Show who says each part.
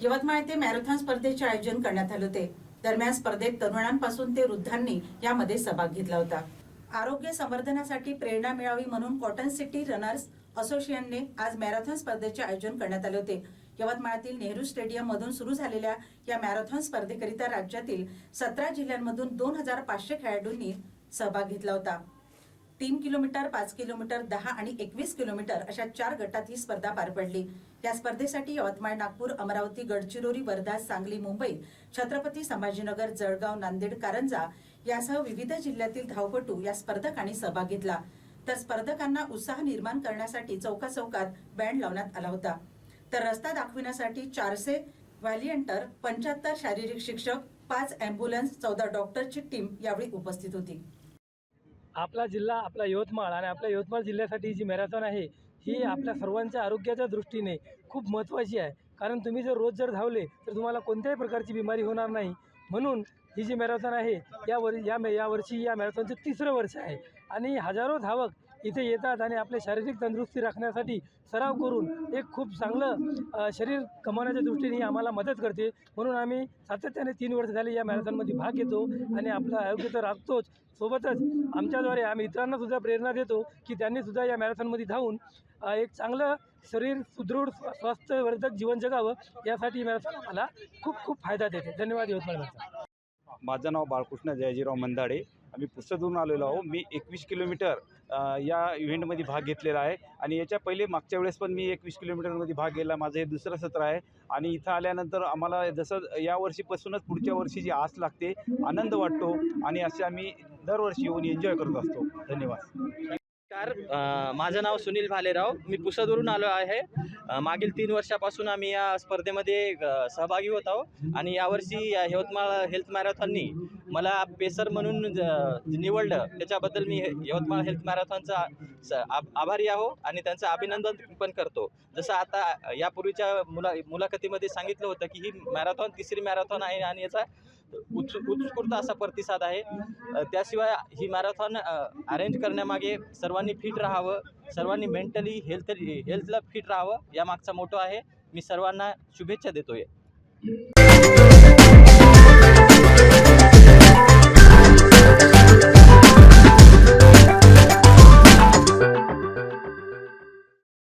Speaker 1: यवतमाळ येथे मॅरेथॉन स्पर्धेचे आयोजन करण्यात आले होते. दरम्यान स्पर्धेत तरुणांपासून ते वृद्धांनी यामध्ये सहभाग घेतला होता. आरोग्य संवर्धनासाठी प्रेरणा मिळावी म्हणून कॉटन सिटी रनर्स असोसिएशनने आज मॅरेथॉन स्पर्धेचे आयोजन करण्यात आले होते. यवतमाळातील नेहरू स्टेडियम मधून सुरू झालेल्या या मॅरेथॉन स्पर्धेकरिता राज्यातील सतरा जिल्ह्यांमधून दोन हजार पाचशे खेळाडूंनी सहभाग घेतला होता. तीन किलोमीटर पाच किलोमीटर दहा आणि एकवीस किलोमीटर अशा चार गटात ही स्पर्धा पार पडली. या स्पर्धेसाठी यवतमाळ नागपूर अमरावती गडचिरोली वर्धा सांगली मुंबई छत्रपती संभाजीनगर जळगाव नांदेड कारंजा यासह विविध जिल्ह्यातील धावपटू या स्पर्धकांनी सहभाग घेतला. तर स्पर्धकांना उत्साह निर्माण करण्यासाठी चौका चौकात बँड लावण्यात आला होता. तर रस्ता दाखविण्यासाठी चारशे व्हॅलियंटर पंच्याहत्तर शारीरिक शिक्षक पाच अँब्युलन्स चौदा डॉक्टरची टीम यावेळी उपस्थित होती.
Speaker 2: आपला जिल्हा आपला यवतमाळ आणि आपल्या यवतमाळ जिल्ह्यासाठी जी मॅरेथॉन आहे ही आपल्या सर्वांच्या आरोग्याच्या दृष्टीने खूप महत्त्वाची आहे. कारण तुम्ही जर रोज जर धावले तर तुम्हाला कोणत्याही प्रकारची बिमारी होणार नाही. म्हणून ही जी मॅरेथॉन आहे या वर या या वर्षी या मॅरेथॉनचं तिसरं वर्ष आहे. आणि हजारो धावक इथे येतात आणि आपले शारीरिक तंदुरुस्ती राखण्यासाठी सराव करून एक खूप चांगलं शरीर कमावण्याच्या दृष्टीने आम्हाला मदत करते. म्हणून आम्ही सातत्याने तीन वर्ष झाले या मॅरेथॉनमध्ये भाग घेतो आणि आपलं आरोग्य तर राखतोच. सोबतच आमच्याद्वारे आम्ही इतरांनासुद्धा प्रेरणा देतो की त्यांनीसुद्धा या मॅरेथॉनमध्ये धावून एक चांगलं शरीर सुदृढ स्वास्थ्यवर्धक जीवन जगावं यासाठी मॅरेथॉन आम्हाला खूप खूप फायदा देते. धन्यवाद यवतमाळ
Speaker 3: माझं नाव बाळकृष्ण जयजीराव मंदाडे. आम्ही पुस्तकहून आलेलो आहो मी एकवीस किलोमीटर या इव्हेंटमध्ये भाग घेतलेला आहे. आणि याच्या पहिले मागच्या वेळेस पण मी एकवीस किलोमीटरमध्ये भाग घेतला. माझं हे दुसरं सत्र आहे. आणि इथं आल्यानंतर आम्हाला जसं या वर्षीपासूनच पुढच्या वर्षीची आस लागते आनंद वाटतो. आणि असे आम्ही दरवर्षी येऊन एन्जॉय करत असतो. धन्यवाद.
Speaker 4: नमस्कार. माझं नाव सुनील भालेराव. मी पुसदवरून आलो आहे. मागील तीन वर्षापासून आम्ही या स्पर्धेमध्ये सहभागी होत आहोत. आणि यावर्षी यवतमाळ हेल्थ मॅरेथॉननी मला पेसर म्हणून ज- निवडलं त्याच्याबद्दल मी यवतमाळ हेल्थ मॅरेथॉनचा स- आभारी आहो आणि त्यांचं अभिनंदन पण करतो. जसं आता यापूर्वीच्या मुला मुलाखतीमध्ये सांगितलं होतं की ही मॅरेथॉन तिसरी मॅरेथॉन आहे आणि याचा उत्स उत्स्फूर्त असा प्रतिसाद आहे. त्याशिवाय ही मॅरेथॉन अरेंज करण्यामागे सर्वांनी फिट राहावं सर्वांनी मेंटली हेल्थ हेल्थला फिट राहावं यामागचा मोठं आहे. मी सर्वांना शुभेच्छा देतोय.